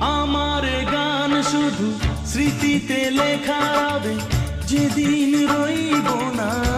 আমার গান শুধু স্মৃতিতে লেখা হবে যেদিন রইব না।